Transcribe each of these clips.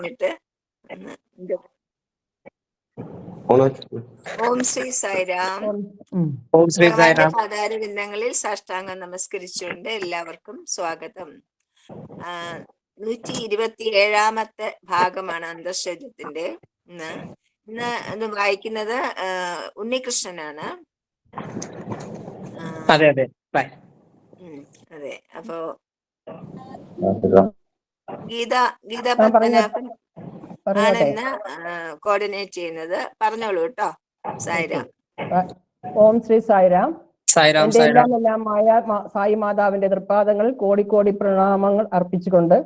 പറഞ്ഞിട്ട് ഓം ശ്രീ സായിരാം. ഓം ശ്രീ ഭഗവാന്റെ ആധാര ബിന്ദങ്ങളിൽ സാഷ്ടാംഗം നമസ്കരിച്ചുകൊണ്ട് എല്ലാവർക്കും സ്വാഗതം. നൂറ്റി ഇരുപത്തി ഏഴാമത്തെ ഭാഗമാണ് അന്തർശരീരത്തിന്റെ ഇന്ന് ഇന്ന് ഇത് വായിക്കുന്നത് ഉണ്ണികൃഷ്ണനാണ്. അതെ അതെ. ബൈ. അതെ. അപ്പോ ഗീത ഗീത. പത്മനാഭൻ ആണെന്ന് കോർഡിനേറ്റ് ചെയ്യുന്നത്. പറഞ്ഞോളൂ കേട്ടോ സായിരാം. ഓം ശ്രീ സായിരാം. എല്ലാം മായ സായി മാതാവിന്റെ തൃപ്പാദങ്ങൾ കോടിക്കോടി പ്രണാമങ്ങൾ അർപ്പിച്ചുകൊണ്ട്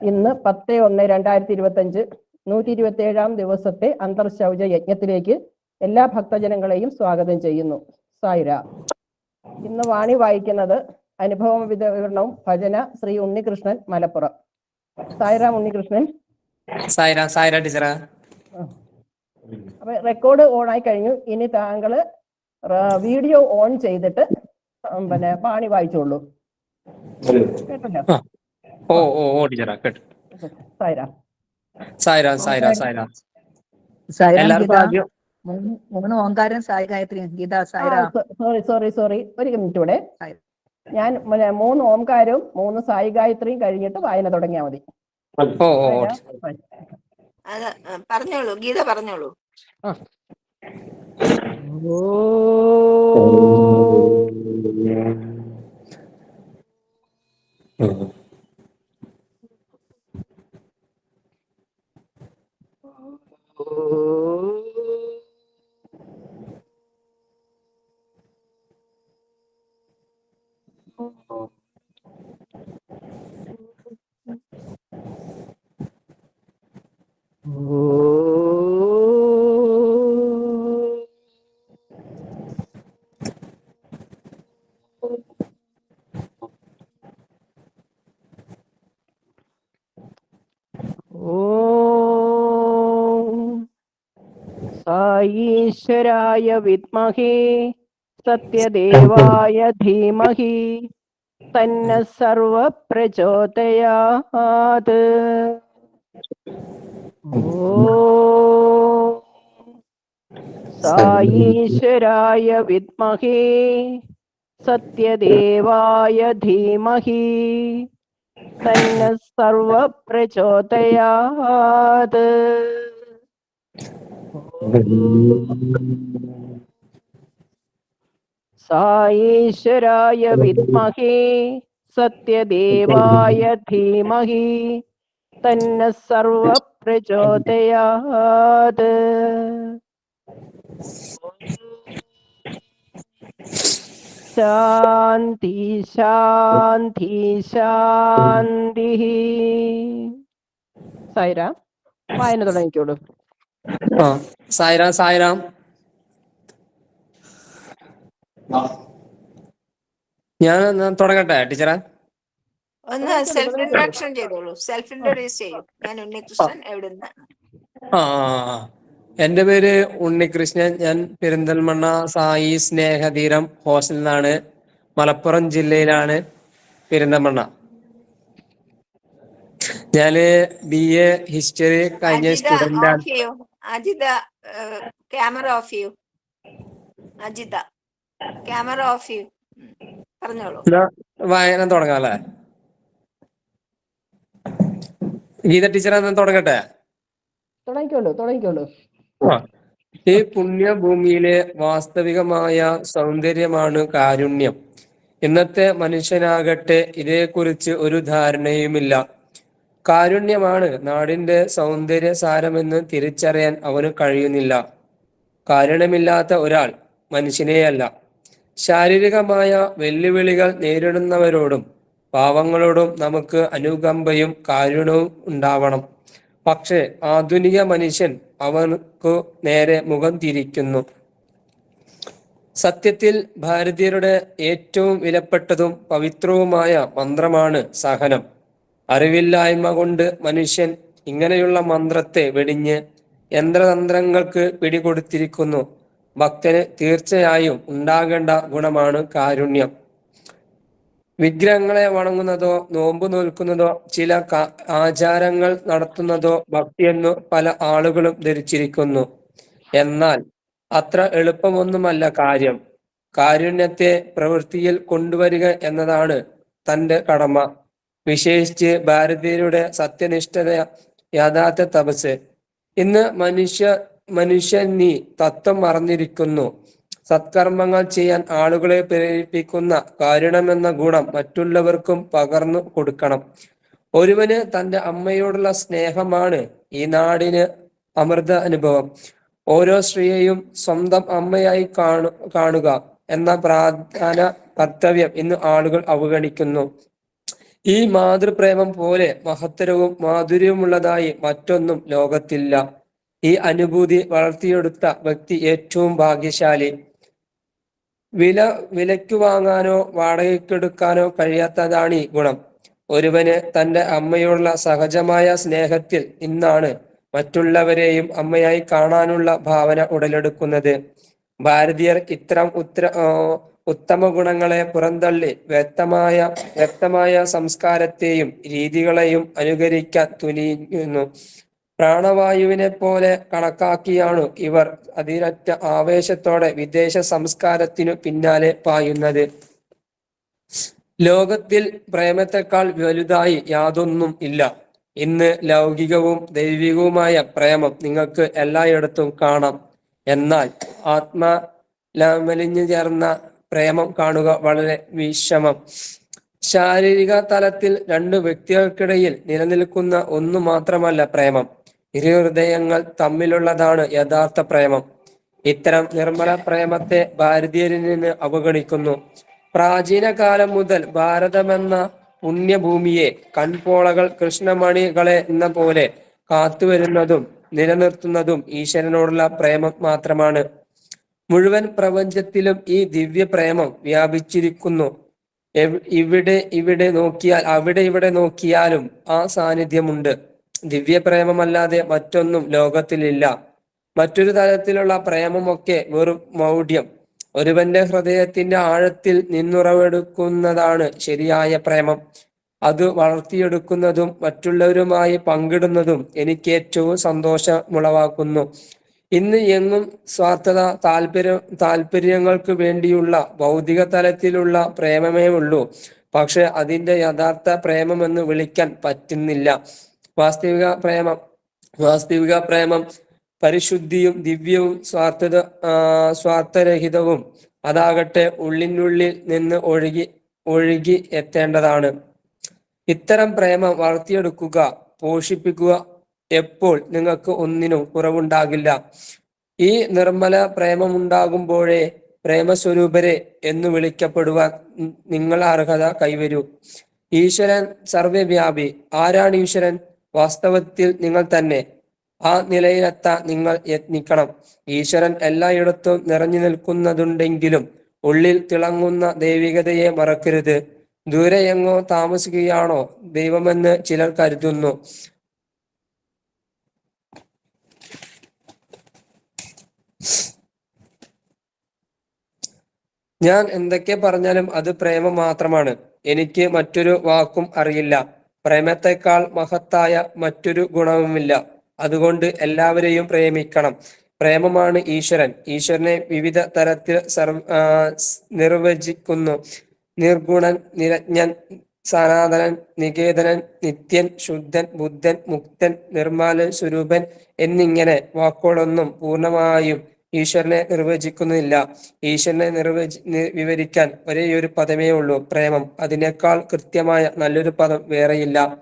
ഇന്ന് പത്ത് ഒന്ന് രണ്ടായിരത്തി ഇരുപത്തി അഞ്ച് നൂറ്റി ഇരുപത്തി ഏഴാം ദിവസത്തെ അന്തർശൗച യജ്ഞത്തിലേക്ക് എല്ലാ ഭക്തജനങ്ങളെയും സ്വാഗതം ചെയ്യുന്നു. സായിര. ഇന്ന് വാണി വായിക്കുന്നത് അനുഭവ വിതരണവും ഭജന ശ്രീ ഉണ്ണികൃഷ്ണൻ മലപ്പുറം. സായിരാം ഉണ്ണികൃഷ്ണൻ. സായിറാം സായിറ ടീച്ചറാ. അപ്പൊ റെക്കോർഡ് ഓൺ ആയി കഴിഞ്ഞു. ഇനി താങ്കൾ വീഡിയോ ഓൺ ചെയ്തിട്ട് പിന്നെ പാണി വായിച്ചോളൂ. കേട്ടല്ലോ? ഓ ഓ ഓ ടീച്ചറാ കേട്ടു. സായിറാം. സായിറാം സായിറാം സായിറാം. സായിരാം എല്ലാവർക്കും ആദ്യം മൂന്ന് മൂന്ന് ഓങ്കാരം Sai Gayatri Geetha Sairam. Sorry sorry sorry. ഒരു മിനിറ്റ് കൂടെ. ഞാൻ മൂന്ന് ഓംകാരവും മൂന്ന് സായി ഗായത്രിയും കഴിഞ്ഞിട്ട് വായന തുടങ്ങിയാൽ മതി. പറഞ്ഞോളൂ ഗീത പറഞ്ഞോളൂ. ഓം. സായീശ്വരായ വിദ്മഹേ സത്യദേവായ ധീമഹി തന്നെ സർവപ്രചോദയാത്. സായീശ്വരായ വിദ്മഹേ സത്യദേവായ ധീമഹി തന്നെ സർവ പ്രചോദയാത് സായീശ്വരായ വിദ്മഹേ സത്യദേവായ ധീമഹി തന്നെ സർവ പ്രചോദയാത് ശാന്തി ശാന്തി ശാന്തി സൈറ വായന തുടങ്ങിക്കോളൂ. ആ. സായിരാം സായിരാം ഞാൻ തുടങ്ങട്ടെ ടീച്ചറെ? ഒന്ന് സെൽഫ് ഇൻട്രൊഡക്ഷൻ ചെയ്തോളൂ. സെൽഫ് ഇൻട്രൊഡ്യൂസ് ചെയ്യും. ഞാൻ ഉണ്ണികൃഷ്ണൻ എവിടുന്ന്? ആ ആ, ആ. എന്റെ പേര് ഉണ്ണികൃഷ്ണൻ. ഞാൻ പെരിന്തൽമണ്ണ സായി സ്നേഹധീരം ഹോസ്റ്റലിൽ നിന്നാണ് മലപ്പുറം ജില്ലയിലാണ് പെരിന്തൽമണ്ണ. ഞാൻ ബി എ ഹിസ്റ്ററി കഴിഞ്ഞ സ്റ്റുഡന്റ് ചെയ്യൂ. അജിത ക്യാമറ ഓഫ് ചെയ്യൂ അജിത ക്യാമറ ഓഫ് ചെയ്യൂ പറഞ്ഞോളൂ. വായന തുടങ്ങാം അല്ലേ? ഗീത ടീച്ചർ തുടങ്ങട്ടെ? തുടങ്ങിക്കോളൂ തുടങ്ങിക്കോളൂ. ഈ പുണ്യഭൂമിയിലെ വാസ്തവികമായ സൗന്ദര്യമാണ് കാരുണ്യം. ഇന്നത്തെ മനുഷ്യനാകട്ടെ ഇതേക്കുറിച്ച് ഒരു ധാരണയുമില്ല. കാരുണ്യമാണ് നാടിന്റെ സൗന്ദര്യ സാരമെന്ന് തിരിച്ചറിയാൻ അവന് കഴിയുന്നില്ല. കാരുണ്യമില്ലാത്ത ഒരാൾ മനുഷ്യനെയല്ല. ശാരീരികമായ വെല്ലുവിളികൾ നേരിടുന്നവരോടും പാവങ്ങളോടും നമുക്ക് അനുകമ്പയും കാരുണ്യവും ഉണ്ടാവണം. പക്ഷേ ആധുനിക മനുഷ്യൻ അവർക്ക് നേരെ മുഖം തിരിക്കുന്നു. സത്യത്തിൽ ഭാരതീയരുടെ ഏറ്റവും വിലപ്പെട്ടതും പവിത്രവുമായ മന്ത്രമാണ് സഹനം. അറിവില്ലായ്മ കൊണ്ട് മനുഷ്യൻ ഇങ്ങനെയുള്ള മന്ത്രത്തെ വെടിഞ്ഞ് യന്ത്രതന്ത്രങ്ങൾക്ക് പിടികൊടുത്തിരിക്കുന്നു. ഭക്തന് തീർച്ചയായും ഉണ്ടാകേണ്ട ഗുണമാണ് കാരുണ്യം. വിഗ്രഹങ്ങളെ വണങ്ങുന്നതോ നോമ്പ് നോൽക്കുന്നതോ ചില ആചാരങ്ങൾ നടത്തുന്നതോ ഭക്തിയെന്നു പല ആളുകളും ധരിച്ചിരിക്കുന്നു. എന്നാൽ അത്ര എളുപ്പമൊന്നുമല്ല കാര്യം. കാരുണ്യത്തെ പ്രവൃത്തിയിൽ കൊണ്ടുവരിക എന്നതാണ് തന്റെ കടമ. വിശേഷിച്ച് ഭാരതീയരുടെ സത്യനിഷ്ഠത യഥാർത്ഥ തപസ്. ഇന്ന് മനുഷ്യ മനുഷ്യൻ നീ തത്വം മറന്നിരിക്കുന്നു സത്കർമ്മങ്ങൾ ചെയ്യാൻ ആളുകളെ പ്രേരിപ്പിക്കുന്ന കാരുണ്യമെന്ന ഗുണം മറ്റുള്ളവർക്കും പകർന്നു കൊടുക്കണം. ഒരുവന് തന്റെ അമ്മയോടുള്ള സ്നേഹമാണ് ഈ നാടിന് അമൃത അനുഭവം. ഓരോ സ്ത്രീയെയും സ്വന്തം അമ്മയായി കാണു കാണുക എന്ന പ്രാധാന കർത്തവ്യം ഇന്ന് ആളുകൾ അവഗണിക്കുന്നു. ഈ മാതൃപ്രേമം പോലെ മഹത്തരവും മാധുര്യവുമുള്ളതായി മറ്റൊന്നും ലോകത്തില്ല. ഈ അനുഭൂതി വളർത്തിയെടുത്ത വ്യക്തി ഏറ്റവും ഭാഗ്യശാലി. വില വിലയ്ക്ക് വാങ്ങാനോ വാടകയ്ക്കെടുക്കാനോ കഴിയാത്തതാണ് ഈ ഗുണം. ഒരുവന് തന്റെ അമ്മയോടുള്ള സഹജമായ സ്നേഹത്തിൽ ഇന്നാണ് മറ്റുള്ളവരെയും അമ്മയായി കാണാനുള്ള ഭാവന ഉടലെടുക്കുന്നത്. ഭാരതീയർ ഇത്തരം ഉത്തര ഉത്തമ ഗുണങ്ങളെ പുറന്തള്ളി വ്യക്തമായ വ്യക്തമായ സംസ്കാരത്തെയും രീതികളെയും അനുകരിക്കാൻ തുനിയുന്നു. പ്രാണവായുവിനെ പോലെ കണക്കാക്കിയാണ് ഇവർ അതിരറ്റ ആവേശത്തോടെ വിദേശ സംസ്കാരത്തിനു പിന്നാലെ പായുന്നത്. ലോകത്തിൽ പ്രേമത്തെക്കാൾ വലുതായി യാതൊന്നും ഇല്ല. ഇന്ന് ലൗകികവും ദൈവികവുമായ പ്രേമം നിങ്ങൾക്ക് എല്ലായിടത്തും കാണാം. എന്നാൽ ആത്മാ ലമലിഞ്ഞു ചേർന്ന പ്രേമം കാണുക വളരെ വിഷമം. ശാരീരിക തലത്തിൽ രണ്ട് വ്യക്തികൾക്കിടയിൽ നിലനിൽക്കുന്ന ഒന്നു മാത്രമല്ല പ്രേമം. ഇരു ഹൃദയങ്ങൾ തമ്മിലുള്ളതാണ് യഥാർത്ഥ പ്രേമം. ഇത്തരം നിർമ്മല പ്രേമത്തെ ഭാരതീയരിൽ നിന്ന് അവഗണിക്കുന്നു. പ്രാചീന കാലം മുതൽ ഭാരതമെന്ന പുണ്യഭൂമിയെ കൺപോളകൾ കൃഷ്ണമണികളെ എന്ന പോലെ കാത്തുവരുന്നതും നിലനിർത്തുന്നതും ഈശ്വരനോടുള്ള പ്രേമം മാത്രമാണ്. മുഴുവൻ പ്രപഞ്ചത്തിലും ഈ ദിവ്യ പ്രേമം വ്യാപിച്ചിരിക്കുന്നു ഇവിടെ ഇവിടെ നോക്കിയാൽ അവിടെ ഇവിടെ നോക്കിയാലും ആ സാന്നിധ്യമുണ്ട്. ദിവ്യ പ്രേമമല്ലാതെ മറ്റൊന്നും ലോകത്തിലില്ല. മറ്റൊരു തരത്തിലുള്ള പ്രേമമൊക്കെ വെറും മൗഢ്യം. ഒരുവന്റെ ഹൃദയത്തിന്റെ ആഴത്തിൽ നിന്നുറവെടുക്കുന്നതാണ് ശരിയായ പ്രേമം. അത് വളർത്തിയെടുക്കുന്നതും മറ്റുള്ളവരുമായി പങ്കിടുന്നതും എനിക്ക് ഏറ്റവും സന്തോഷമുളവാക്കുന്നു. ഇന്ന് എന്നും സ്വാർത്ഥത താല്പര്യ താല്പര്യങ്ങൾക്ക് വേണ്ടിയുള്ള ഭൗതിക തലത്തിലുള്ള പ്രേമമേ ഉള്ളൂ. പക്ഷെ അതിന്റെ യഥാർത്ഥ പ്രേമം എന്ന് വിളിക്കാൻ പറ്റുന്നില്ല. വാസ്തവിക പ്രേമം വാസ്തവിക പ്രേമം പരിശുദ്ധിയും ദിവ്യവും സ്വാർത്ഥത സ്വാർത്ഥരഹിതവും അതാകട്ടെ ഉള്ളിനുള്ളിൽ നിന്ന് ഒഴുകി ഒഴുകി എത്തേണ്ടതാണ്. ഇത്തരം പ്രേമം വളർത്തിയെടുക്കുക പോഷിപ്പിക്കുക എപ്പോൾ നിങ്ങൾക്ക് ഒന്നിനും കുറവുണ്ടാകില്ല. ഈ നിർമ്മല പ്രേമമുണ്ടാകുമ്പോഴേ പ്രേമസ്വരൂപരെ എന്ന് വിളിക്കപ്പെടുവാൻ നിങ്ങൾ അർഹത കൈവരൂ. ഈശ്വരൻ സർവവ്യാപി ആരാണ് ഈശ്വരൻ? വാസ്തവത്തിൽ നിങ്ങൾ തന്നെ. ആ നിലയിലെത്താൻ നിങ്ങൾ യത്നിക്കണം. ഈശ്വരൻ എല്ലായിടത്തും നിറഞ്ഞു നിൽക്കുന്നതുണ്ടെങ്കിലും ഉള്ളിൽ തിളങ്ങുന്ന ദൈവികതയെ മറക്കരുത്. ദൂരെ എങ്ങോ താമസിക്കുകയാണോ ദൈവമെന്ന് ചിലർ കരുതുന്നു. ഞാൻ എന്തൊക്കെ പറഞ്ഞാലും അത് പ്രേമം മാത്രമാണ്. എനിക്ക് മറ്റൊരു വാക്കും അറിയില്ല. പ്രേമത്തെക്കാൾ മഹത്തായ മറ്റൊരു ഗുണവുമില്ല. അതുകൊണ്ട് എല്ലാവരെയും പ്രേമിക്കണം. പ്രേമമാണ് ഈശ്വരൻ. ഈശ്വരനെ വിവിധ തരത്തിൽ സർവ നിർവചിക്കുന്നു. നിർഗുണൻ നിരജ്ഞൻ സനാതനൻ നികേതനൻ നിത്യൻ ശുദ്ധൻ ബുദ്ധൻ മുക്തൻ നിർമ്മാലൻ സ്വരൂപൻ എന്നിങ്ങനെ വാക്കുകളൊന്നും പൂർണമായും ഈശ്വരനെ നിർവചിക്കുന്നില്ല. ഈശ്വരനെ നിർവചി വിവരിക്കാൻ ഒരേ ഒരു പദമേ ഉള്ളൂ പ്രേമം. അതിനേക്കാൾ കൃത്യമായ നല്ലൊരു പദം വേറെയില്ല.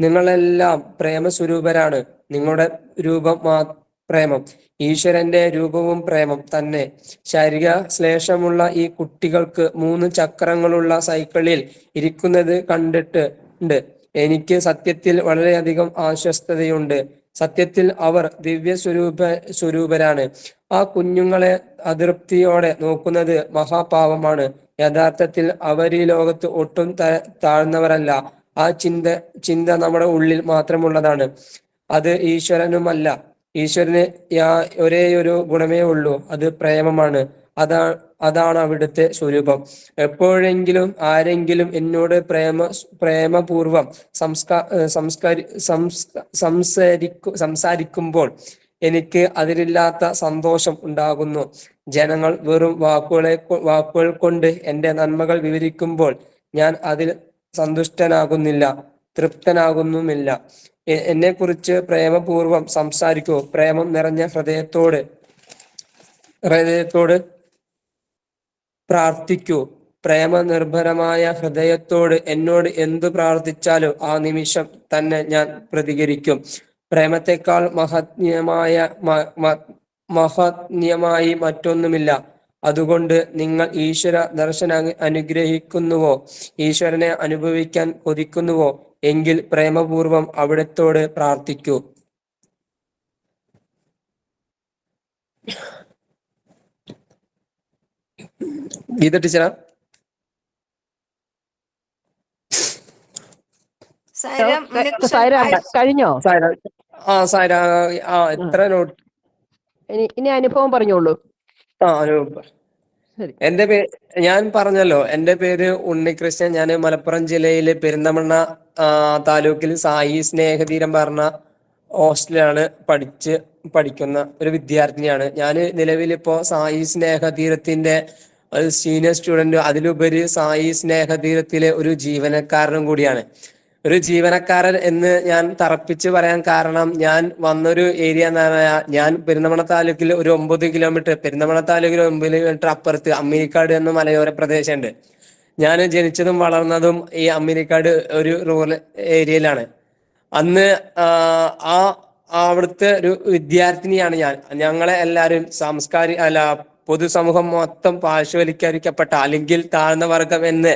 നിങ്ങളെല്ലാം പ്രേമസ്വരൂപരാണ്. നിങ്ങളുടെ രൂപം മാ പ്രേമം. ഈശ്വരന്റെ രൂപവും പ്രേമം തന്നെ. ശാരീരിക ശ്ലേഷമുള്ള ഈ കുട്ടികൾക്ക് മൂന്ന് ചക്രങ്ങളുള്ള സൈക്കിളിൽ ഇരിക്കുന്നത് കണ്ടിട്ട് ഉണ്ട്. എനിക്ക് സത്യത്തിൽ വളരെയധികം ആശ്വസ്തതയുണ്ട്. സത്യത്തിൽ അവർ ദിവ്യ സ്വരൂപ സ്വരൂപരാണ്. ആ കുഞ്ഞുങ്ങളെ അതൃപ്തിയോടെ നോക്കുന്നത് മഹാപാപമാണ്. യഥാർത്ഥത്തിൽ അവർ ഈ ലോകത്ത് ഒട്ടും താഴ്ന്നവരല്ല. ആ ചിന്ത ചിന്ത നമ്മുടെ ഉള്ളിൽ മാത്രമുള്ളതാണ്. അത് ഈശ്വരനുമല്ല. ഈശ്വരന് യാ ഒരേ ഒരു ഗുണമേ ഉള്ളൂ. അത് പ്രേമമാണ്. അതാ അതാണ് അവിടുത്തെ സ്വരൂപം. എപ്പോഴെങ്കിലും ആരെങ്കിലും എന്നോട് പ്രേമ പ്രേമപൂർവം സംസ്കാ സംസ്കാരി സംസ്ക സംസാരിക്കു സംസാരിക്കുമ്പോൾ എനിക്ക് അതിലില്ലാത്ത സന്തോഷം ഉണ്ടാകുന്നു. ജനങ്ങൾ വെറും വാക്കുകളെ വാക്കുകൾ കൊണ്ട് എന്റെ നന്മകൾ വിവരിക്കുമ്പോൾ ഞാൻ അതിൽ സന്തുഷ്ടനാകുന്നില്ല തൃപ്തനാകുന്നുമില്ല. എന്നെ കുറിച്ച് പ്രേമപൂർവം സംസാരിക്കൂ. പ്രേമം നിറഞ്ഞ ഹൃദയത്തോട് ഹൃദയത്തോട് പ്രാർത്ഥിക്കൂ. പ്രേമ നിർഭരമായ ഹൃദയത്തോട് എന്നോട് എന്തു പ്രാർത്ഥിച്ചാലും ആ നിമിഷം തന്നെ ഞാൻ പ്രതികരിക്കും. പ്രേമത്തെക്കാൾ മഹത്യമായ മഹത്യമായി മറ്റൊന്നുമില്ല. അതുകൊണ്ട് നിങ്ങൾ ഈശ്വര ദർശന അനുഗ്രഹിക്കുന്നുവോ? ഈശ്വരനെ അനുഭവിക്കാൻ കൊതിക്കുന്നുവോ? എങ്കിൽ പ്രേമപൂർവം അവിടത്തോട് പ്രാർത്ഥിക്കൂ. ഗീത ടീച്ചറാ? കഴിഞ്ഞോ? ആ സാര ആ എത്ര നോട്ട് ഇനി ഇനി അനുഭവം പറഞ്ഞോളൂ. ആ ശരി എന്റെ പേര് ഞാൻ പറഞ്ഞല്ലോ എന്റെ പേര് ഉണ്ണികൃഷ്ണൻ. ഞാൻ മലപ്പുറം ജില്ലയിലെ പെരിന്തമണ്ണ താലൂക്കിൽ സായി സ്നേഹതീരം പറഞ്ഞ ഹോസ്റ്റലിലാണ് പഠിച്ച് പഠിക്കുന്ന ഒരു വിദ്യാർത്ഥിനിയാണ്. ഞാൻ നിലവിലിപ്പോ സായി സ്നേഹതീരത്തിന്റെ സീനിയർ സ്റ്റുഡന്റ് അതിലുപരി സായി സ്നേഹതീരത്തിലെ ഒരു ജീവനക്കാരനും കൂടിയാണ്. ഒരു ജീവനക്കാരൻ എന്ന് ഞാൻ തറപ്പിച്ച് പറയാൻ കാരണം ഞാൻ വന്നൊരു ഏരിയ എന്ന് പറഞ്ഞാൽ ഞാൻ പെരുന്തമണ താലൂക്കിൽ ഒരു ഒമ്പത് കിലോമീറ്റർ പെരുന്തമണ താലൂക്കിൽ ഒമ്പത് കിലോമീറ്റർ അപ്പുറത്ത് അമ്മീനിക്കാട് എന്ന മലയോര പ്രദേശമുണ്ട്. ഞാൻ ജനിച്ചതും വളർന്നതും ഈ അമ്മീനിക്കാട് ഒരു റൂറൽ ഏരിയയിലാണ് അന്ന് ആ അവിടുത്തെ ഒരു വിദ്യാർത്ഥിനിയാണ് ഞാൻ. ഞങ്ങളെ എല്ലാവരും സാംസ്കാരിക അല്ല പൊതുസമൂഹം മൊത്തം പാർശ്വവൽക്കരിക്കപ്പെട്ട അല്ലെങ്കിൽ താഴ്ന്ന വർഗം എന്ന്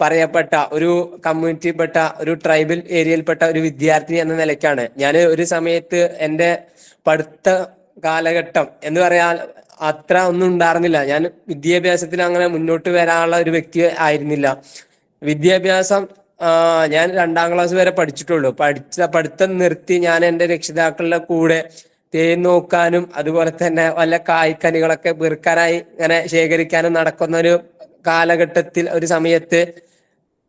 പറയപ്പെട്ട ഒരു കമ്മ്യൂണിറ്റിയിൽപ്പെട്ട ഒരു ട്രൈബൽ ഏരിയയിൽപ്പെട്ട ഒരു വിദ്യാർത്ഥിനി എന്ന നിലയ്ക്കാണ്. ഞാൻ ഒരു സമയത്ത് എന്റെ പഠിത്ത കാലഘട്ടം എന്ന് പറയാൻ അത്ര ഒന്നും ഉണ്ടായിരുന്നില്ല. ഞാൻ വിദ്യാഭ്യാസത്തിൽ അങ്ങനെ മുന്നോട്ട് വരാനുള്ള ഒരു വ്യക്തി ആയിരുന്നില്ല. വിദ്യാഭ്യാസം ഞാൻ രണ്ടാം ക്ലാസ് വരെ പഠിച്ചിട്ടുള്ളൂ. പഠിച്ച പഠിത്തം നിർത്തി ഞാൻ എന്റെ രക്ഷിതാക്കളുടെ കൂടെ തേൻ നോക്കാനും അതുപോലെ തന്നെ വല്ല കായ്ക്കനികളൊക്കെ പെറുക്കാനായി ഇങ്ങനെ ശേഖരിക്കാനും നടക്കുന്ന ഒരു കാലഘട്ടത്തിൽ ഒരു സമയത്ത്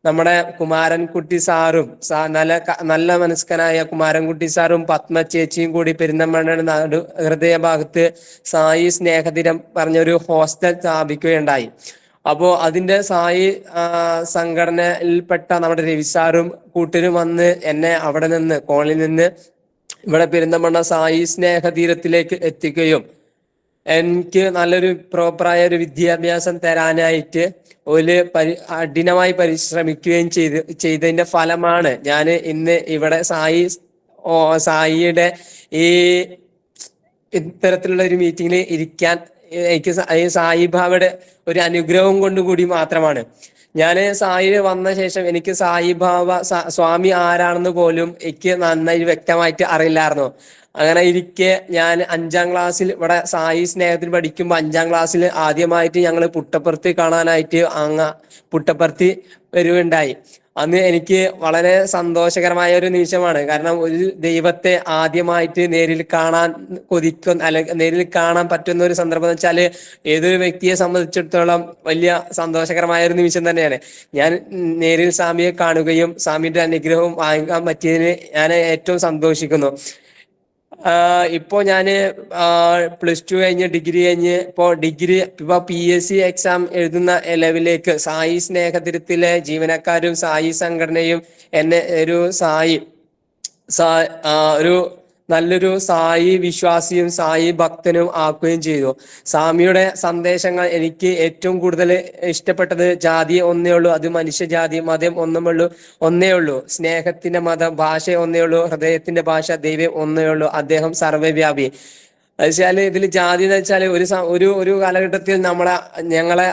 നമ്മുടെ കുമാരൻകുട്ടി സാറും നല്ല നല്ല മനസ്കനായ കുമാരൻകുട്ടി സാറും പത്മ ചേച്ചിയും കൂടി പെരിന്തമണ്ണ നാട് ഹൃദയഭാഗത്ത് സായി സ്നേഹതീരം പറഞ്ഞൊരു ഹോസ്റ്റൽ സ്ഥാപിക്കുകയുണ്ടായി. അപ്പോ അതിന്റെ സായി സംഘടനയിൽപ്പെട്ട നമ്മുടെ രവി സാറും കൂട്ടരും വന്ന് എന്നെ അവിടെ നിന്ന് കോളിൽ നിന്ന് ഇവിടെ പെരിന്തമണ്ണ സായി സ്നേഹതീരത്തിലേക്ക് എത്തിക്കുകയും എനിക്ക് നല്ലൊരു പ്രോപ്പറായ ഒരു വിദ്യാഭ്യാസം തരാനായിട്ട് ഒരു പരി കഠിനമായി പരിശ്രമിക്കുകയും ചെയ്ത് ചെയ്തതിന്റെ ഫലമാണ് ഞാൻ ഇന്ന് ഇവിടെ സായി സായിയുടെ ഈ ഇത്തരത്തിലുള്ള ഒരു മീറ്റിംഗിൽ ഇരിക്കാൻ എനിക്ക് സായിബാബയുടെ ഒരു അനുഗ്രഹം കൊണ്ടുകൂടി മാത്രമാണ്. ഞാൻ സായി വന്ന ശേഷം എനിക്ക് സായിബാബ സ്വാമി ആരാണെന്ന് പോലും എനിക്ക് നന്നായി വ്യക്തമായിട്ട് അറിയില്ലായിരുന്നു. അങ്ങനെ ഇരിക്കെ ഞാൻ അഞ്ചാം ക്ലാസ്സിൽ ഇവിടെ സായി സ്നേഹത്തിൽ പഠിക്കുമ്പോൾ അഞ്ചാം ക്ലാസ്സിൽ ആദ്യമായിട്ട് ഞങ്ങൾ പുട്ടപ്പുറത്ത് കാണാനായിട്ട് അങ്ങ പുട്ടപ്പുറത്ത് വരുവുണ്ടായി അന്ന് എനിക്ക് വളരെ സന്തോഷകരമായ ഒരു നിമിഷമാണ്. കാരണം ഒരു ദൈവത്തെ ആദ്യമായിട്ട് നേരിൽ കാണാൻ കൊതിക്കുന്ന അല്ലെ നേരിൽ കാണാൻ പറ്റുന്ന ഒരു സന്ദർഭം എന്ന് വെച്ചാൽ ഏതൊരു വ്യക്തിയെ സംബന്ധിച്ചിടത്തോളം വലിയ സന്തോഷകരമായ ഒരു നിമിഷം തന്നെയാണ്. ഞാൻ നേരിൽ സ്വാമിയെ കാണുകയും സ്വാമിയുടെ അനുഗ്രഹവും വാങ്ങിക്കാൻ പറ്റിയതിന് ഞാൻ ഏറ്റവും സന്തോഷിക്കുന്നു. ഇപ്പോ ഞാൻ പ്ലസ് ടു കഴിഞ്ഞ് ഡിഗ്രി കഴിഞ്ഞ് ഇപ്പോ ഡിഗ്രി ഇപ്പൊ പി എസ് സി എക്സാം എഴുതുന്ന ലെവലിലേക്ക് സായി സ്നേഹതിരത്തിലെ ജീവനക്കാരും സായി സംഘടനയും എന്നെ ഒരു സായി ഒരു നല്ലൊരു സായി വിശ്വാസിയും സായി ഭക്തനും ആക്കുകയും ചെയ്തു. സ്വാമിയുടെ സന്ദേശങ്ങൾ എനിക്ക് ഏറ്റവും കൂടുതൽ ഇഷ്ടപ്പെട്ടത് ജാതി ഒന്നേ ഉള്ളൂ. അത് മനുഷ്യജാതി മതം ഒന്നുമുള്ളൂ ഒന്നേ ഉള്ളൂ. സ്നേഹത്തിന്റെ മതം ഭാഷ ഒന്നേ ഉള്ളൂ. ഹൃദയത്തിന്റെ ഭാഷ ദൈവം ഒന്നേ ഉള്ളൂ. അദ്ദേഹം സർവവ്യാപി വെച്ചാൽ ഇതിൽ ജാതി എന്ന് വെച്ചാൽ ഒരു ഒരു ഒരു കാലഘട്ടത്തിൽ നമ്മളെ ഞങ്ങളെ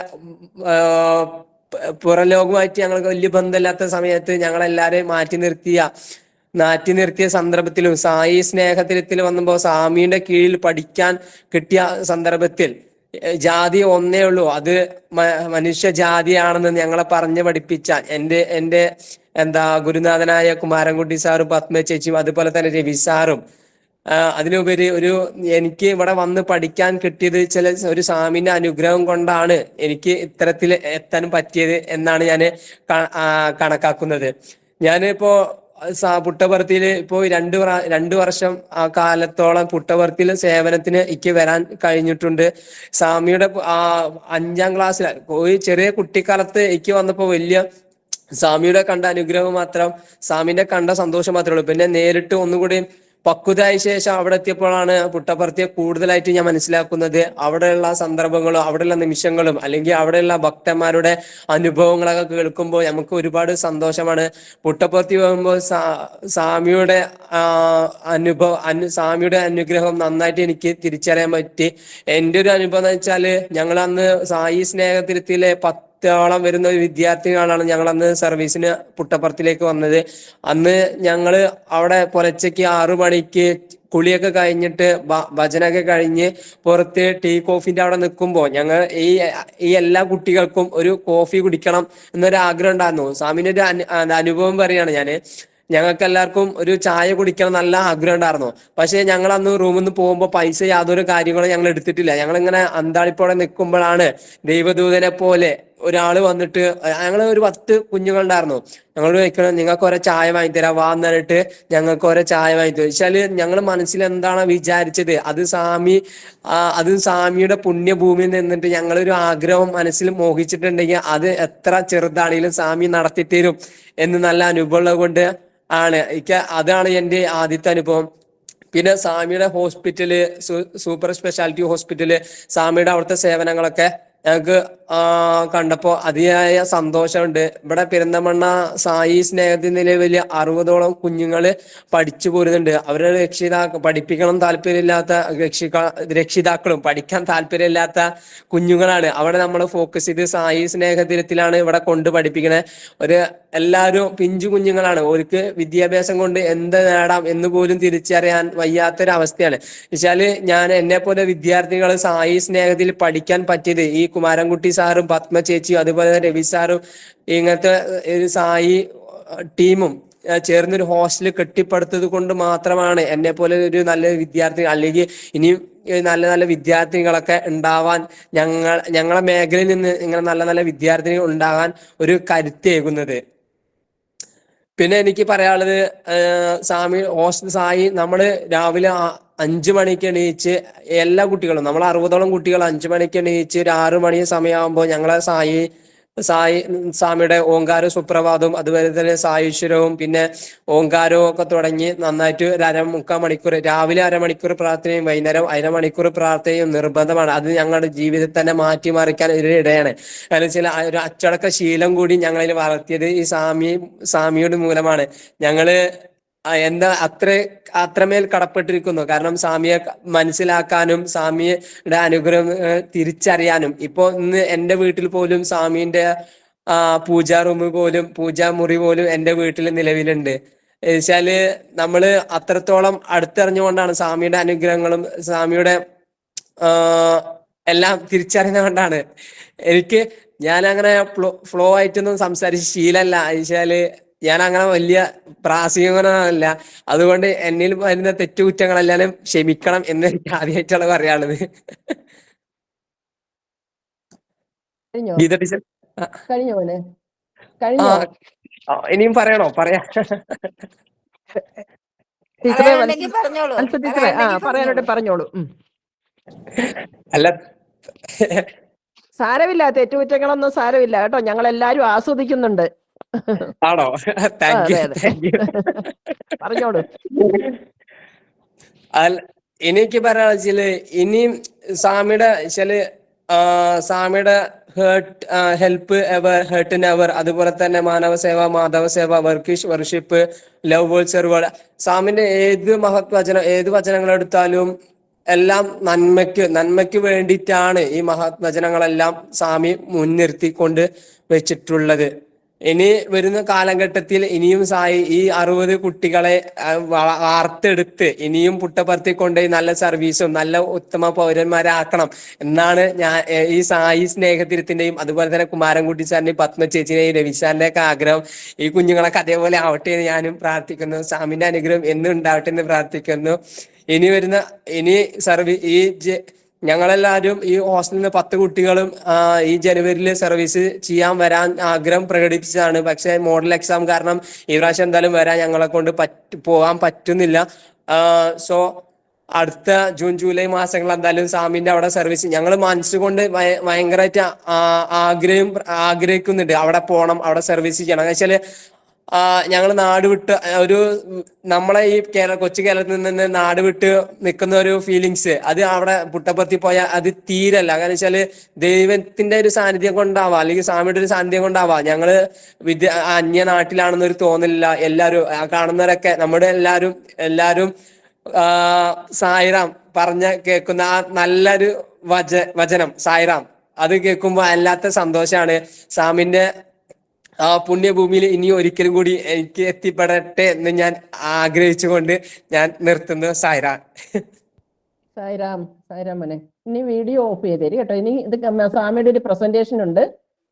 പുറം ലോകമായിട്ട് ഞങ്ങൾക്ക് വലിയ ബന്ധമില്ലാത്ത സമയത്ത് ഞങ്ങളെല്ലാരെയും മാറ്റി നിർത്തിയ മാറ്റി നിർത്തിയ സന്ദർഭത്തിലും സായി സ്നേഹത്തിൽ വന്നപ്പോൾ സ്വാമിയുടെ കീഴിൽ പഠിക്കാൻ കിട്ടിയ സന്ദർഭത്തിൽ ജാതി ഒന്നേ ഉള്ളൂ. അത് മനുഷ്യ ജാതിയാണെന്ന് ഞങ്ങളെ പറഞ്ഞു പഠിപ്പിച്ച എന്റെ എന്റെ എന്താ ഗുരുനാഥനായ കുമാരൻകുട്ടി സാറും പത്മ ചേച്ചിയും അതുപോലെ തന്നെ രവി സാറും അതിനുപരി ഒരു എനിക്ക് ഇവിടെ വന്ന് പഠിക്കാൻ കിട്ടിയത് ചില ഒരു സ്വാമിന്റെ അനുഗ്രഹം കൊണ്ടാണ് എനിക്ക് ഇത്തരത്തിൽ എത്താൻ പറ്റിയത് എന്നാണ് ഞാൻ കണക്കാക്കുന്നത്. ഞാനിപ്പോ സ- ഇപ്പോൾ ഇപ്പോ രണ്ട് രണ്ട് വർഷം ആ കാലത്തോളം പുട്ടപർത്തിയിൽ സേവനത്തിന് എനിക്ക് വരാൻ കഴിഞ്ഞിട്ടുണ്ട്. സ്വാമിയുടെ ആ അഞ്ചാം ക്ലാസ്സിൽ ഒരു ചെറിയ കുട്ടിക്കാലത്ത് എനിക്ക് വന്നപ്പോൾ വലിയ സ്വാമിയുടെ കണ്ട അനുഗ്രഹം മാത്രം സ്വാമിന്റെ കണ്ട സന്തോഷം മാത്രമേ ഉള്ളൂ. പിന്നെ നേരിട്ട് ഒന്നുകൂടി പക്വതായ ശേഷം അവിടെ എത്തിയപ്പോഴാണ് പുട്ടപ്പർത്തിയെ കൂടുതലായിട്ട് ഞാൻ മനസ്സിലാക്കുന്നത്. അവിടെയുള്ള സന്ദർഭങ്ങളും അവിടെയുള്ള നിമിഷങ്ങളും അല്ലെങ്കിൽ അവിടെയുള്ള ഭക്തന്മാരുടെ അനുഭവങ്ങളൊക്കെ കേൾക്കുമ്പോൾ നമുക്ക് ഒരുപാട് സന്തോഷമാണ്. പുട്ടപ്പർത്തി പോകുമ്പോൾ സ്വാമിയുടെ അനുഭവ അനുഭവം അനു സ്വാമിയുടെ അനുഗ്രഹം നന്നായിട്ട് എനിക്ക് തിരിച്ചറിയാൻ പറ്റി. എന്റെ ഒരു അനുഭവം എന്ന് വെച്ചാൽ ഞങ്ങൾ അന്ന് സായി സ്നേഹത്തിരത്തിലെ പത്ത് ത്തോളം വരുന്ന വിദ്യാർത്ഥികളാണ് ഞങ്ങൾ അന്ന് സർവീസിന് പുട്ടപ്പുറത്തിലേക്ക് വന്നത്. അന്ന് ഞങ്ങൾ അവിടെ പുലച്ചയ്ക്ക് ആറു മണിക്ക് കുളിയൊക്കെ കഴിഞ്ഞിട്ട് ഭജനൊക്കെ കഴിഞ്ഞ് പുറത്ത് ടീ കോഫിന്റെ അവിടെ നിൽക്കുമ്പോൾ ഞങ്ങൾ ഈ ഈ എല്ലാ കുട്ടികൾക്കും ഒരു കോഫി കുടിക്കണം എന്നൊരു ആഗ്രഹം ഉണ്ടായിരുന്നു. സ്വാമിന്റെ ഒരു അനുഭവം പറയാണ് ഞാൻ. ഞങ്ങൾക്ക് എല്ലാവർക്കും ഒരു ചായ കുടിക്കണം നല്ല ആഗ്രഹം ഉണ്ടായിരുന്നു. പക്ഷേ ഞങ്ങൾ അന്ന് റൂമിൽ നിന്ന് പോകുമ്പോൾ പൈസ യാതൊരു കാര്യങ്ങളും ഞങ്ങൾ എടുത്തിട്ടില്ല. ഞങ്ങൾ ഇങ്ങനെ അന്താളിപ്പോടെ നിൽക്കുമ്പോഴാണ് ദൈവദൂതനെ പോലെ ഒരാൾ വന്നിട്ട് ഞങ്ങൾ ഒരു പത്ത് കുഞ്ഞുങ്ങളുണ്ടായിരുന്നു. ഞങ്ങൾ ചോദിക്കണം നിങ്ങൾക്ക് ഓരോ ചായ വാങ്ങിത്തരാം വാ വാന്ന് പറഞ്ഞിട്ട് ഞങ്ങൾക്ക് ഓരോ ചായ വാങ്ങിത്തരും വെച്ചാൽ ഞങ്ങൾ മനസ്സിൽ എന്താണ് വിചാരിച്ചത് അത് സ്വാമി അത് സ്വാമിയുടെ പുണ്യഭൂമിയിൽ നിന്നിട്ട് ഞങ്ങളൊരു ആഗ്രഹം മനസ്സിൽ മോഹിച്ചിട്ടുണ്ടെങ്കിൽ അത് എത്ര ചെറുതാണെങ്കിലും സ്വാമി നടത്തിത്തരും എന്ന് നല്ല അനുഭവമുള്ളത് കൊണ്ട് ആണ്. എനിക്ക് അതാണ് എന്റെ ആദ്യത്തെ അനുഭവം. പിന്നെ സ്വാമിയുടെ ഹോസ്പിറ്റൽ സൂപ്പർ സ്പെഷ്യാലിറ്റി ഹോസ്പിറ്റൽ സ്വാമിയുടെ അവിടുത്തെ സേവനങ്ങളൊക്കെ ഞങ്ങൾക്ക് ആ, കണ്ടപ്പോ അതിയായ സന്തോഷമുണ്ട്. ഇവിടെ പെരിന്തമണ്ണ സായി സ്നേഹത്തിൽ നിലവിൽ അറുപതോളം കുഞ്ഞുങ്ങൾ പഠിച്ചു പോരുന്നുണ്ട്. അവരെ രക്ഷിതാ പഠിപ്പിക്കണം താല്പര്യമില്ലാത്ത രക്ഷിക്ക രക്ഷിതാക്കളും പഠിക്കാൻ താല്പര്യമില്ലാത്ത കുഞ്ഞുങ്ങളാണ്. അവിടെ നമ്മൾ ഫോക്കസ് ചെയ്ത് സായി സ്നേഹത്തിലാണ് ഇവിടെ കൊണ്ട് പഠിപ്പിക്കുന്നത് ഒരു എല്ലാവരും പിഞ്ചു കുഞ്ഞുങ്ങളാണ്. അവർക്ക് വിദ്യാഭ്യാസം കൊണ്ട് എന്ത് നേടാം എന്ന് പോലും തിരിച്ചറിയാൻ വയ്യാത്തൊരു അവസ്ഥയാണ് വെച്ചാൽ ഞാൻ എന്നെ പോലെ വിദ്യാർത്ഥികൾ സായി സ്നേഹത്തിൽ പഠിക്കാൻ പറ്റിയത് ഈ കുമാരൻകുട്ടി സാറും പത്മ ചേച്ചിയും അതുപോലെ തന്നെ രവി സാറും ഇങ്ങനത്തെ ഒരു സായി ടീമും ചേർന്നൊരു ഹോസ്റ്റൽ കെട്ടിപ്പടുത്തത് കൊണ്ട് മാത്രമാണ് എന്നെ പോലെ ഒരു നല്ല വിദ്യാർത്ഥി അല്ലെങ്കിൽ ഇനിയും നല്ല നല്ല വിദ്യാർത്ഥികളൊക്കെ ഉണ്ടാവാൻ ഞങ്ങൾ ഞങ്ങളെ മേഖലയിൽ നിന്ന് ഇങ്ങനെ നല്ല നല്ല വിദ്യാർത്ഥികൾ ഉണ്ടാകാൻ ഒരു കരുത്തേകുന്നത്. പിന്നെ എനിക്ക് പറയാനുള്ളത് സാമി ഹോസ്റ്റൽ സായി നമ്മൾ രാവിലെ അഞ്ചു മണിക്ക് എണീച്ച് എല്ലാ കുട്ടികളും നമ്മൾ അറുപതോളം കുട്ടികൾ അഞ്ചു മണിക്ക് എണീച്ച് ഒരു ആറു മണി സമയമാകുമ്പോൾ ഞങ്ങളെ സായി സായി സ്വാമിയുടെ ഓങ്കാര സുപ്രഭാതവും അതുപോലെ തന്നെ സായുശ്വരവും പിന്നെ ഓങ്കാരവും ഒക്കെ തുടങ്ങി നന്നായിട്ട് ഒരു അരമുക്കാൽ മണിക്കൂർ രാവിലെ അരമണിക്കൂർ പ്രാർത്ഥനയും വൈകുന്നേരം അരമണിക്കൂർ പ്രാർത്ഥനയും നിർബന്ധമാണ്. അത് ഞങ്ങളുടെ ജീവിതത്തെ തന്നെ മാറ്റിമറിക്കാൻ ഒരു ഇടയാണ്. കാരണം ചില ഒരു അച്ചടക്ക ശീലം കൂടി ഞങ്ങളിൽ വളർത്തിയത് ഈ സ്വാമി സ്വാമിയുടെ മൂലമാണ്. ഞങ്ങൾ എന്താ അത്ര അത്രമേൽ കടപ്പെട്ടിരിക്കുന്നു. കാരണം സ്വാമിയെ മനസ്സിലാക്കാനും സ്വാമിയുടെ അനുഗ്രഹം തിരിച്ചറിയാനും. ഇപ്പൊ ഇന്ന് എന്റെ വീട്ടിൽ പോലും സ്വാമിന്റെ പൂജാ റൂം പോലും പൂജാ മുറി പോലും എന്റെ വീട്ടിൽ നിലവിലുണ്ട്. വെച്ചാൽ നമ്മൾ അത്രത്തോളം അടുത്തറിഞ്ഞുകൊണ്ടാണ് സ്വാമിയുടെ അനുഗ്രഹങ്ങളും സ്വാമിയുടെ എല്ലാം തിരിച്ചറിഞ്ഞുകൊണ്ടാണ്. എനിക്ക് ഞാൻ അങ്ങനെ ഫ്ലോ ഫ്ലോ ആയിട്ടൊന്നും സംസാരിച്ച് ശീലമല്ല വെച്ചാൽ ഞാൻ അങ്ങനെ വലിയ പ്രാസംഗികനല്ല. അതുകൊണ്ട് എന്നിൽ വരുന്ന തെറ്റുകുറ്റങ്ങളെല്ലാം ക്ഷമിക്കണം എന്ന് എനിക്ക് ആദ്യമായിട്ടാണ് പറയാനുള്ളത്. ഗീത ടീച്ചർ? ഇനിയും പറയണോ? പറയാ. ടീച്ചറെ. പറഞ്ഞോളൂ. അല്ല. സാരമില്ല. തെറ്റുകുറ്റങ്ങളൊന്നും സാരമില്ല. കേട്ടോ ഞങ്ങൾ എല്ലാരും ആസ്വദിക്കുന്നുണ്ട്. ആണോ? Thank you. താങ്ക് യു പറഞ്ഞോളൂ. അല്ല എനിക്ക് പറയാന്ന് വെച്ചാൽ ഇനിയും സ്വാമിയുടെ വെച്ചാൽ സ്വാമിയുടെ hurt help ever hurt never അതുപോലെ തന്നെ മാനവ സേവ മാധവ സേവ work is worship love world serve സ്വാമിന്റെ ഏത് മഹത് വചനം ഏത് വചനങ്ങൾ എടുത്താലും എല്ലാം നന്മയ്ക്ക് നന്മയ്ക്ക് വേണ്ടിയിട്ടാണ് ഈ മഹത് വചനങ്ങളെല്ലാം സ്വാമി മുൻനിർത്തിക്കൊണ്ട് വെച്ചിട്ടുള്ളത്. ഇനി വരുന്ന കാലഘട്ടത്തിൽ ഇനിയും സായി ഈ അറുപത് കുട്ടികളെ വാർത്തെടുത്ത് ഇനിയും പുട്ടപ്പർത്തി കൊണ്ടുപോയി നല്ല സർവീസും നല്ല ഉത്തമ പൗരന്മാരാക്കണം എന്നാണ് ഞാൻ ഈ സായി സ്നേഹത്തിരത്തിന്റെയും അതുപോലെ തന്നെ കുമാരൻകുട്ടി സാറിന്റെയും പത്മ ചേച്ചിയുടെയും രവിസാറിന്റെ ഒക്കെ ആഗ്രഹം. ഈ കുഞ്ഞുങ്ങളൊക്കെ അതേപോലെ ആവട്ടെ എന്ന് ഞാനും പ്രാർത്ഥിക്കുന്നു. സാമിന്റെ അനുഗ്രഹം എന്നും ഉണ്ടാവട്ടെ എന്ന് പ്രാർത്ഥിക്കുന്നു. ഇനി വരുന്ന ഇനി സർവീ ഈ ഞങ്ങളെല്ലാവരും ഈ ഹോസ്റ്റലിൽ നിന്ന് പത്ത് കുട്ടികളും ഈ ജനുവരിയിൽ സർവീസ് ചെയ്യാൻ വരാൻ ആഗ്രഹം പ്രകടിപ്പിച്ചതാണ്. പക്ഷേ മോഡൽ എക്സാം കാരണം ഈ പ്രാവശ്യം എന്തായാലും വരാൻ ഞങ്ങളെ കൊണ്ട് പറ്റ പോകാൻ പറ്റുന്നില്ല. സോ അടുത്ത ജൂൺ ജൂലൈ മാസങ്ങൾ എന്തായാലും സാമിന്റെ അവിടെ സർവീസ് ഞങ്ങൾ മനസ്സുകൊണ്ട് ഭയ- ഭയങ്കരമായിട്ട് ആഗ്രഹം ആഗ്രഹിക്കുന്നുണ്ട്. അവിടെ പോകണം അവിടെ സർവീസ് ചെയ്യണം. എന്ന് വെച്ചാൽ ഞങ്ങൾ നാട് വിട്ട് ഒരു നമ്മളെ ഈ കേരള കൊച്ചു കേരളത്തിൽ നിന്ന് നാട് വിട്ട് നിൽക്കുന്ന ഒരു ഫീലിങ്സ് അത് അവിടെ പുട്ടപ്പുറത്തി പോയാൽ അത് തീരല്ല. കാരണം വെച്ചാൽ ദൈവത്തിന്റെ ഒരു സാന്നിധ്യം കൊണ്ടാവാം. അല്ലെങ്കിൽ സ്വാമിയുടെ ഒരു സാന്നിധ്യം കൊണ്ടാവാം. ഞങ്ങൾ വിദ്യ അന്യ നാട്ടിലാണെന്നൊരു തോന്നലില്ല. എല്ലാരും കാണുന്നവരൊക്കെ നമ്മുടെ എല്ലാരും എല്ലാവരും സായിറാം പറഞ്ഞ കേൾക്കുന്ന ആ നല്ലൊരു വച വചനം സായിറാം. അത് കേൾക്കുമ്പോൾ അല്ലാത്ത സന്തോഷമാണ് സാമിന്റെ ആ പുണ്യഭൂമിയിൽ ഇനി ഒരിക്കലും കൂടി എനിക്ക് എത്തിപ്പെടട്ടെ എന്ന് ഞാൻ ആഗ്രഹിച്ചുകൊണ്ട് ഞാൻ നിർത്തുന്നു സായിറാം. സായിറാം സായിരാമനെ ഇനി വീഡിയോ ഓഫ് ചെയ്ത് തരും കേട്ടോ. ഇനി ഇത് സ്വാമിയുടെ ഒരു പ്രസന്റേഷൻ ഉണ്ട്.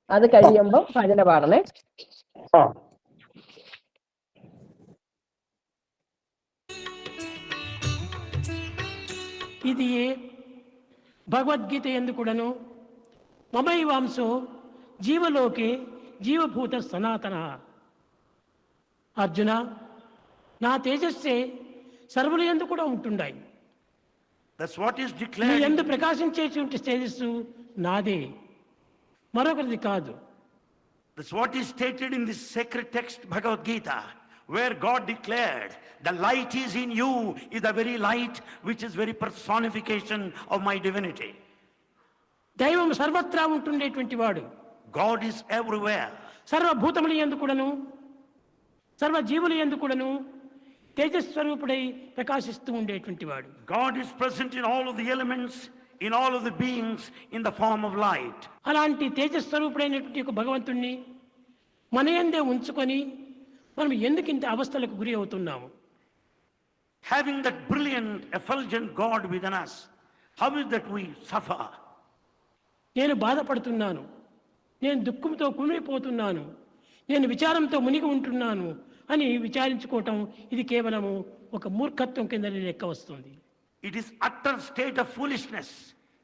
അത് കഴിയുമ്പോൾ ഭജന പാടണേ. ಇದೆಯೇ ಭಗವದ್ಗೀತೆಯೆಂದು ಕೂಡ ಮಮೈ ವಾಂಸೋ ജീവലോകെ జీవభూత సనాతన. అర్జున నా తేజస్సే సర్వుల ఎందు కూడా ఉంటుండాయి. దట్స్ వాట్ ఈస్ డిక్లేర్ ఎందు ప్రకాశించేటువంటి తేజస్సు నాదే. మరొకరిది కాదు. That's what is stated in this secret text Bhagavad Gita where God declared the light is in you is the very light which is very personification of my divinity దైవం సర్వత్రా ఉంటుండేటువంటి వాడు. God is everywhere సర్వభూతముల ఎందు కూడాను సర్వ జీవుల ఎందు కూడాను తేజస్వరూపుడై ప్రకాశిస్తూ ఉండేటువంటి వాడు. God is present in all of the elements in all of the beings in the form of light అలాంటి తేజస్వరూపుడైనటువంటి ఒక భగవంతుణ్ణి మన ఎందే ఉంచుకొని మనం ఎందుకు ఇంత అవస్థలకు గురి అవుతున్నాము? Having that brilliant effulgent God within us how is that we suffer నేను బాధపడుతున్నాను. నేను దుఃఖంతో కుమిలిపోతున్నాను. నేను విచారంతో మునిగి ఉంటున్నాను అని విచారించుకోవటం ఇది కేవలము ఒక మూర్ఖత్వం కింద లెక్క వస్తుంది. It is utter state of foolishness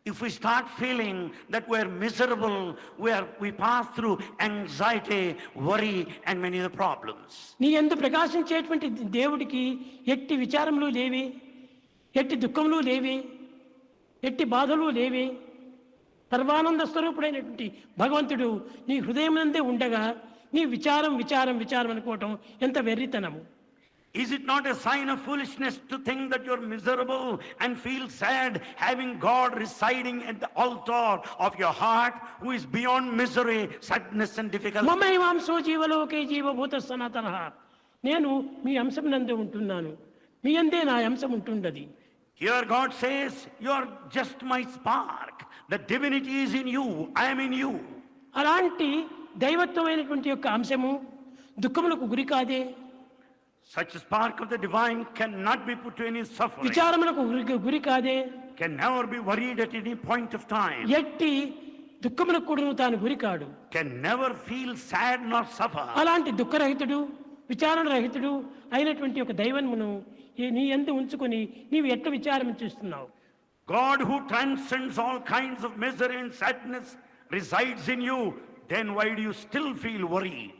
if we start feeling that we are miserable we are we pass through anxiety worry and many the problems నీ ఎందు ప్రకాశించేటువంటి దేవుడికి ఎట్టి విచారములు లేవి ఎట్టి దుఃఖములు లేవి ఎట్టి బాధలు లేవి. సర్వానంద స్వరూపుడైనటువంటి భగవంతుడు నీ హృదయమందే ఉండగా నీ విచారం విచారం విచారం అనుకోవటం ఎంత వెర్రితనము Is it not a sign of foolishness to think that you're miserable and feel sad having God residing at the altar of your heart who is beyond misery, sadness, and difficulty? మమైవాంశో జీవలోకే జీవభూత సనాతన నేను మీ అంశం నందు ఉంటున్నాను మీ అందే నా అంశం ఉంటుండది Here God says, You're just my spark. The divinity is in you I'm in you అలాంటి దైవత్వమైనటువంటి యొక్క అంశము దుఃఖములకు గురి కాదే. Such spark of the divine can not be put any suffer విచారములకు గురి కాదే. Can never be worried at any point of time ఎట్టి దుఃఖములకు కూడా తాను గురి కాడు. Can never feel sad not suffer అలాంటి దుఃఖరహితుడు విచారణ రహితుడు అయినటువంటి ఒక దైవమును నీ ఎంత ఉంచుకొని నీవు ఎట్లా విచారం చేస్తున్నావు? God who transcends all kinds of misery and sadness resides in you. Then why do you still feel worried?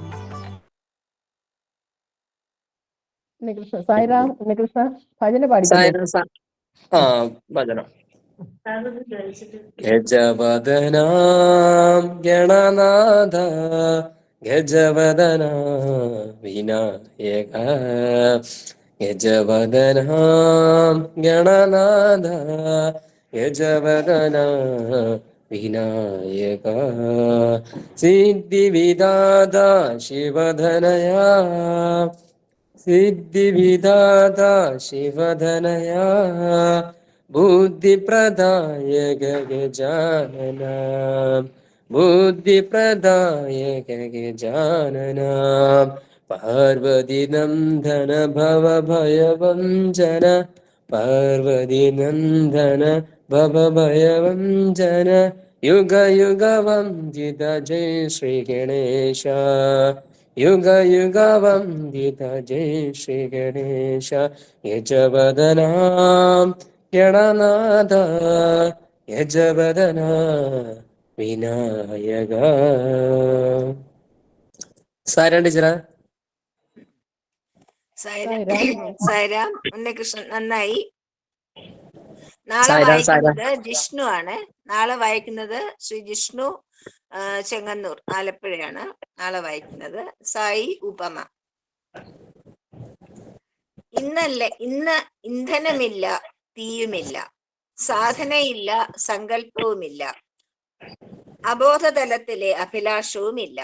ഭജന പാടി സായിറാം ആ ഭജനം ഗജവദനാം ഗണനാഥ ഗജവദന വിനായക यजवदना गणनादा यजवदना विनायका। सिद्धिविदादा शिवधनया सिद्धिविदादा शिवधनया बुद्धिप्रदायक गजानना। बुद्धिप्रदायक गजानना। പാർവതി നന്ദന ഭവ ഭയവഞ്ചന പാർവതി നന്ദന ഭവ ഭയവഞ്ചന യുഗ യുഗ വന്ദിത ജയ ശ്രീ ഗണേശ യുഗ യുഗ വന്ദിത ജയ ശ്രീ ഗണേശ യജവദനാം ഗണനാഥ യജവദന വിനായക. സാരണ്ട് ടീച്ചറാ സൈറാം ഉണ്ണികൃഷ്ണൻ നന്നായി. നാളെ. വായിക്കുന്നത് ജിഷ്ണു ആണ് നാളെ വായിക്കുന്നത് ശ്രീ ജിഷ്ണു ചെങ്ങന്നൂർ ആലപ്പുഴയാണ്. നാളെ വായിക്കുന്നത് സായി ഉപമ. ഇന്നല്ല ഇന്ന് ഇന്ധനമില്ല തീയുമില്ല. സാധനയില്ല സങ്കല്പവുമില്ല. അബോധതലത്തിലെ അഭിലാഷവുമില്ല.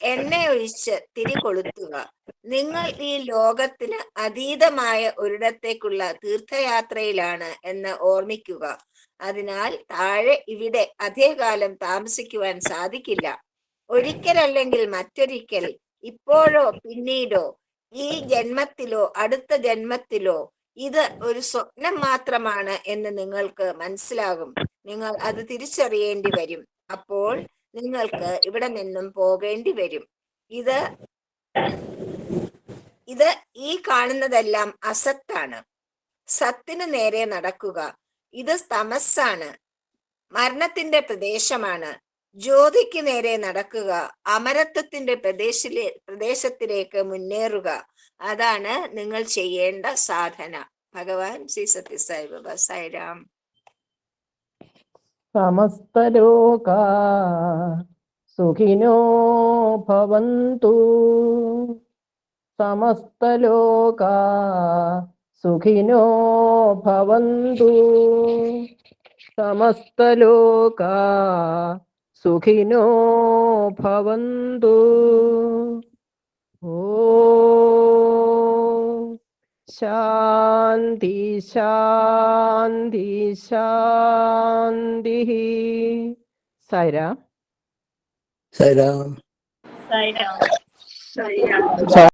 എണ്ണ ഒഴിച്ച് തിരി കൊളുത്തുക. നിങ്ങൾ ഈ ലോകത്തിന് അതീതമായ ഒരിടത്തേക്കുള്ള തീർത്ഥയാത്രയിലാണ് എന്ന് ഓർമ്മിക്കുക. അതിനാൽ താഴെ ഇവിടെ അധികകാലം താമസിക്കുവാൻ സാധിക്കില്ല. ഒരിക്കലല്ലെങ്കിൽ മറ്റൊരിക്കൽ ഇപ്പോഴോ പിന്നീടോ ഈ ജന്മത്തിലോ അടുത്ത ജന്മത്തിലോ ഇത് ഒരു സ്വപ്നം മാത്രമാണ് എന്ന് നിങ്ങൾക്ക് മനസ്സിലാകും. നിങ്ങൾ അത് തിരിച്ചറിയേണ്ടി വരും. അപ്പോൾ നിങ്ങൾക്ക് ഇവിടെ നിന്നും പോകേണ്ടി വരും. ഇത് ഇത് ഈ കാണുന്നതെല്ലാം അസത്താണ്. സത്തിന് നേരെ നടക്കുക. ഇത് തമസ്സാണ്. മരണത്തിന്റെ പ്രദേശമാണ്. ജ്യോതിക്ക് നേരെ നടക്കുക. അമരത്വത്തിന്റെ പ്രദേശിലെ പ്രദേശത്തിലേക്ക് മുന്നേറുക. അതാണ് നിങ്ങൾ ചെയ്യേണ്ട സാധന. ഭഗവാൻ ശ്രീ സത്യസായി ബാബ സായിരാം. സമസ്തലോകാ സുഖിനോ ഭവന്തു. സമസ്തലോകാ സുഖിനോ ഭവന്തു. സമസ്തലോകാ സുഖിനോ ഭവന്തു. ഓ ശാന്തി ശാന്തി ശാന്തി സൈരാ സൈറാം Sai Ram.